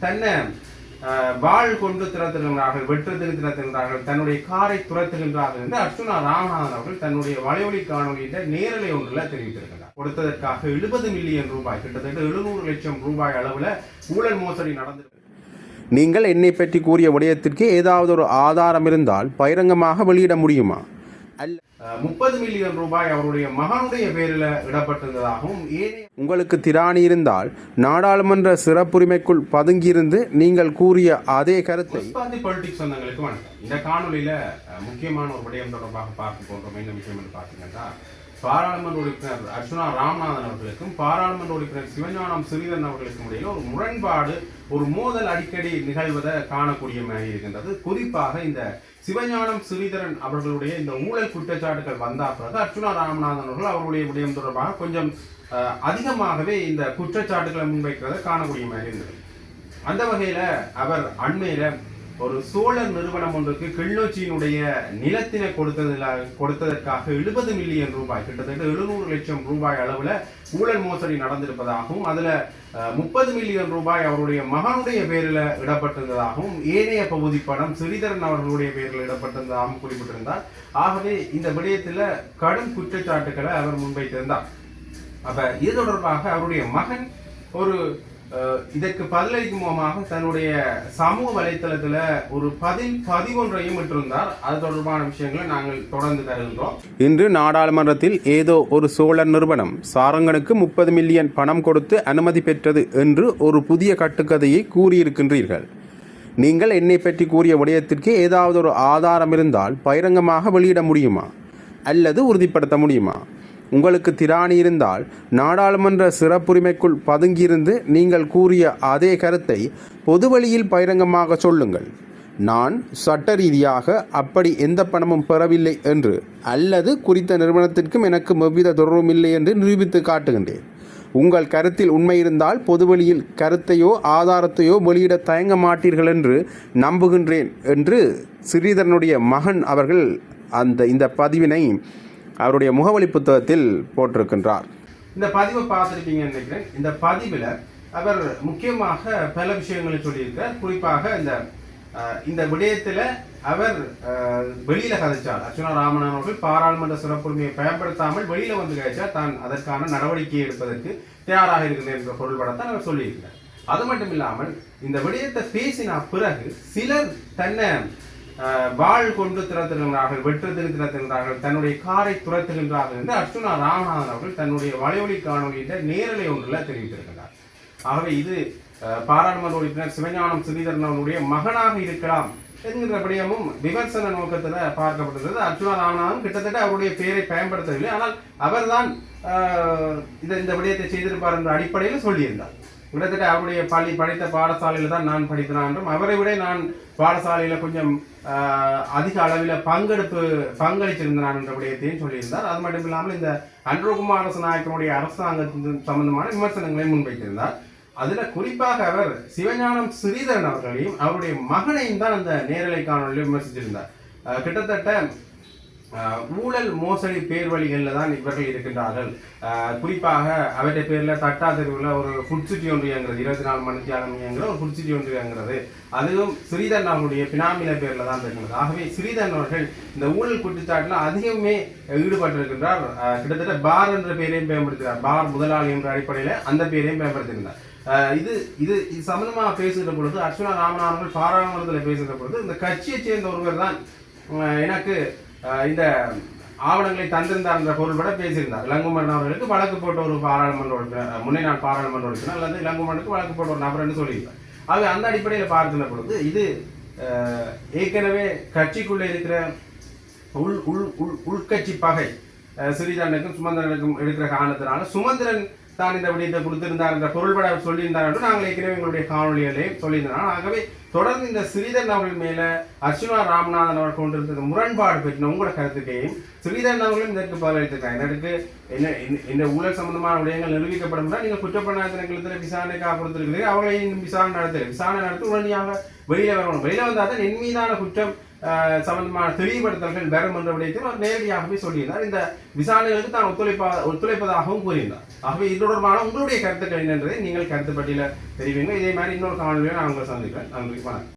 தன்னை வாழ் வாள் கொண்டு துரத்துகின்றார்கள் வெட்டுறதுக்கு துரத்துகின்றார்கள் தன்னுடைய காரை துரத்துகின்றார்கள் என்று அர்ச்சுனா ராமநாதன் அவர்கள் தன்னுடைய வலைவழி காணொலியில நேரலை ஒன்றில் தெரிவித்திருக்கிறார். கொடுத்ததற்காக எழுபது மில்லியன் ரூபாய் கிட்டத்தட்ட எழுநூறு லட்சம் ரூபாய் அளவில் ஊழல் மோசடி நடந்திருக்கு நீங்கள் என்னை பற்றி கூறிய விடயத்திற்கு ஏதாவது ஒரு ஆதாரம் இருந்தால் பகிரங்கமாக வெளியிட முடியுமா? அல்ல. முப்பது மில்லியன் ரூபாய் அவருடைய மகனுடைய பேரில் இடப்பட்டிருந்ததாகவும் உங்களுக்கு திராணி இருந்தால் நாடாளுமன்ற சிறப்புரிமைக்குள் பதுங்கியிருந்து நீங்கள் கூறிய அதே கருத்தை பொலிட்டிக்ஸ் சொந்தங்களுக்கு வணக்கம். இந்த காணொலியில முக்கியமான ஒரு விடயம் தொடர்பாக பார்க்க போன்றோம் என்ன விஷயம் என்று பார்த்தீங்கன்னா பாராளுமன்ற உறுப்பினர் அர்ச்சுனா ராமநாதன் அவர்களுக்கும் பாராளுமன்ற உறுப்பினர் சிவஞானம் ஸ்ரீதரன் அவர்களுக்கும் இடையில ஒரு முரண்பாடு ஒரு மோதல் அடிக்கடி நிகழ்வதை காணக்கூடிய மாதிரி இருக்கின்றது குறிப்பாக இந்த சிவஞானம் ஸ்ரீதரன் அவர்களுடைய இந்த ஊழல் குற்றச்சாட்டுகள் வந்த பிறகு அர்ச்சுனா ராமநாதன் அவர்கள் அவர்களுடைய விடயம் தொடர்பாக கொஞ்சம் அதிகமாகவே இந்த குற்றச்சாட்டுகளை முன்வைக்கிறத காணக்கூடிய மாதிரி இருந்தது அந்த வகையில அவர் அண்மையில ஒரு சோழர் நிறுவனம் ஒன்றுக்கு கிள்ளோச்சியினுடைய நிலத்தினை கொடுத்ததில் கொடுத்ததற்காக எழுபது மில்லியன் ரூபாய் கிட்டத்தட்ட எழுநூறு லட்சம் ரூபாய் அளவில் ஊழல் மோசடி நடந்திருப்பதாகவும் அதில் முப்பது மில்லியன் ரூபாய் அவருடைய மகனுடைய பேரில் இடப்பட்டிருந்ததாகவும் ஏனைய பகுதி பணம் ஸ்ரீதரன் அவர்களுடைய பேரில் இடப்பட்டிருந்ததாகவும் குறிப்பிட்டிருந்தார். ஆகவே இந்த விடயத்தில் கடும் குற்றச்சாட்டுக்களை அவர் முன்வைத்திருந்தார். அப்ப இது தொடர்பாக அவருடைய மகன் ஒரு இதற்கு பதிலளிக்கும் முகமாக தன்னுடைய சமூக வலைத்தளத்துல ஒரு பதில் பதிவொன்றையும் விட்டிருந்தார் அது தொடர்பான விஷயங்களை நாங்கள் தொடர்ந்து தருகின்றோம். இன்று நாடாளுமன்றத்தில் ஏதோ ஒரு சோழர் நிறுவனம் சாரங்கனுக்கு முப்பது மில்லியன் பணம் கொடுத்து அனுமதி பெற்றது என்று ஒரு புதிய கட்டுக்கதையை கூறியிருக்கின்றீர்கள். நீங்கள் என்னை பற்றி கூறிய விடயத்திற்கு ஏதாவது ஒரு ஆதாரம் இருந்தால் பகிரங்கமாக வெளியிட முடியுமா? அல்லது உறுதிப்படுத்த முடியுமா? உங்களுக்கு திராணி இருந்தால் நாடாளுமன்ற சிறப்புரிமைக்குள் பதுங்கியிருந்து நீங்கள் கூறிய அதே கருத்தை பொதுவழியில் பகிரங்கமாக சொல்லுங்கள். நான் சட்ட ரீதியாக அப்படி எந்த பணமும் பெறவில்லை என்று அல்லது குறித்த நிறுவனத்திற்கும் எனக்கு எவ்வித தொடர்பும் இல்லை என்று நிரூபித்து காட்டுகின்றேன். உங்கள் கருத்தில் உண்மை இருந்தால் பொதுவெளியில் கருத்தையோ ஆதாரத்தையோ வெளியிட தயங்க மாட்டீர்கள் என்று நம்புகின்றேன் என்று ஸ்ரீதரனுடைய மகன் அவர்கள் அந்த இந்த பதிவினை அவருடைய முகவலி புத்தகத்தில் போட்டிருக்கின்றார். இந்த பதிவை பார்த்துருக்கீங்கன்னு நினைக்கிறேன். இந்த பதிவில் அவர் முக்கியமாக பல விஷயங்களை சொல்லியிருக்கார் குறிப்பாக இந்த இந்த விடயத்தில் அவர் வெளியில் வெளியில கதைச்சார். அர்ச்சுனா ராமநாதன் அவர்கள் பாராளுமன்ற சிறப்புரிமையை பயன்படுத்தாமல் வெளியில வந்து கதைச்சார். தான் அதற்கான நடவடிக்கை எடுப்பதற்கு தயாராக இருக்கிறேன் என்ற பொருள்படத்தான் அவர் சொல்லியிருக்கிறார். அது மட்டும் இல்லாமல் இந்த விடயத்தை பேசின பிறகு சிலர் தன்னை வாள் கொண்டு துரத்துகின்றார்கள் வெட்டுறதுக்கு துரத்துகின்றார்கள் தன்னுடைய காரை துரத்துகின்றார்கள் என்று அர்ஜுனா ராமநாதன் அவர்கள் தன்னுடைய வலையொலி காணொலியில நேரலை ஒன்றில் தெரிவித்திருக்கிறார். ஆகவே இது பாராளுமன்ற உறுப்பினர் சிவஞானம் ஸ்ரீதரன் அவருடைய மகனாக இருக்கலாம் என்கிற விடயமும் விமர்சன நோக்கத்தில் பார்க்கப்பட்டிருந்தது அர்ஜுனா ராமநாதன் கிட்டத்தட்ட அவருடைய பெயரை பயன்படுத்தவில்லை. ஆனால் அவர்தான் இந்த இந்த விடயத்தை செய்திருப்பார் என்ற அடிப்படையில் சொல்லியிருந்தார். கிட்டத்தட்ட அவருடைய பள்ளி படித்த பாடசாலையில் தான் நான் படித்தேன். என்றும் அவரை விட நான் பாடசாலையில் கொஞ்சம் அதிக அளவில் பங்கெடுப்பு பங்களிச்சிருந்தான் என்ற விடயத்தையும் சொல்லியிருந்தார். அது மட்டும் இல்லாமல் இந்த அன்ரோகுமார நாயக்கனுடைய அரசாங்கத்தின் சம்பந்தமான விமர்சனங்களை முன்வைத்திருந்தார். அதில் குறிப்பாக அவர் சிவஞானம் ஸ்ரீதரன் அவர்களையும் அவருடைய மகனையும் தான் அந்த நேரலை காணொலியில் விமர்சிச்சிருந்தார். கிட்டத்தட்ட ஊழல் மோசடி பேர்வழிகளில் தான் இவர்கள் இருக்கின்றார்கள். குறிப்பாக அவருடைய பேரில் தட்டா தெருவில் ஒரு ஃபுட் சிட்டி ஒன்றியங்கிறது இருபத்தி நாலு மணிக்கு ஆரம்பிங்கிற ஒரு ஃபுட் சிட்டி ஒன்றியங்கிறது அதுவும் ஸ்ரீதரன் அவருடைய பினாமில பேரில் தான் இருக்கிறது ஆகவே ஸ்ரீதன் அவர்கள் இந்த ஊழல் குற்றச்சாட்டில் அதிகமே ஈடுபட்டிருக்கின்றார். கிட்டத்தட்ட பார் என்ற பேரையும் பயன்படுத்துகிறார். பார் முதலாளி என்ற அடிப்படையில் அந்த பேரையும் பயன்படுத்துகின்றார். இது இது இது சம்பந்தமாக பேசுகிற பொழுது அர்ச்சுனா ராமநாதன் பாராளுமன்றத்தில் பேசுகிற பொழுது இந்த கட்சியை சேர்ந்த ஒருவர் தான் எனக்கு இந்த ஆவணங்களை தந்திருந்தார் என்ற பொருள்பட பேசியிருந்தார். இளங்குமரன் அவர்களுக்கு வழக்கு போட்ட ஒரு பாராளுமன்ற உறுப்பினர் முன்னே நான் பாராளுமன்ற உறுப்பினர் அல்லது இளங்குமரனுக்கு வழக்கு போட்ட ஒரு நபர் என்று சொல்லியிருந்தார். ஆகவே அந்த அடிப்படையில் பார்க்கிற பொழுது இது ஏற்கனவே கட்சிக்குள்ளே இருக்கிற உள் உள் உள் உள்கட்சி பகை சிறிதனுக்கும் சுமந்திரனுக்கும் இருக்கிற காரணத்தினால சுமந்திரன் தான் இந்த விடயத்தை கொடுத்திருந்தார் என்ற பொருள்பட சொல்லியிருந்தார் என்று நாங்கள் ஏற்கனவே எங்களுடைய காணொலிகளே சொல்லியிருந்தோம். ஆகவே தொடர்ந்து இந்த ஸ்ரீதரன் அவர்கள் மேல அர்ச்சுனா ராமநாதன் அவர் கொண்டிருந்த முரண்பாடு பற்றின உங்களோட கருத்துக்கையும் ஸ்ரீதரன் அவர்களும் இதற்கு பதிலளித்திருக்காங்க இதற்கு என்ன இந்த- ஊழல் சம்பந்தமான விடயங்கள் நிரூபிக்கப்படும் நீங்கள் குற்றப்பணத்தில் விசாரணைக்காக கொடுத்திருக்கிறீர்கள். அவர்களை விசாரணை நடத்தல விசாரணை நடத்தி உடனடியாக வெளியில வரணும். வெளியில வந்தால் தான் என் மீதான குற்றம் சம்பந்தமான தெளிவுபடுத்தல்கள் வரும் என்ற விடயத்தையும் அவர் நேரடியாகவே சொல்லியிருந்தார். இந்த விசாரணைகளுக்கு தான் ஒத்துழைப்பா ஒத்துழைப்பதாகவும் கூறியிருந்தார். ஆகவே இது தொடர்பான உங்களுடைய கருத்துக்கள் என்னன்றதை நீங்கள் கருத்து பட்டியல தெரிவிங்க. இதே மாதிரி இன்னொரு காணொலியை நான் உங்களை சந்திக்கிறேன். நன்றி வணக்கம்.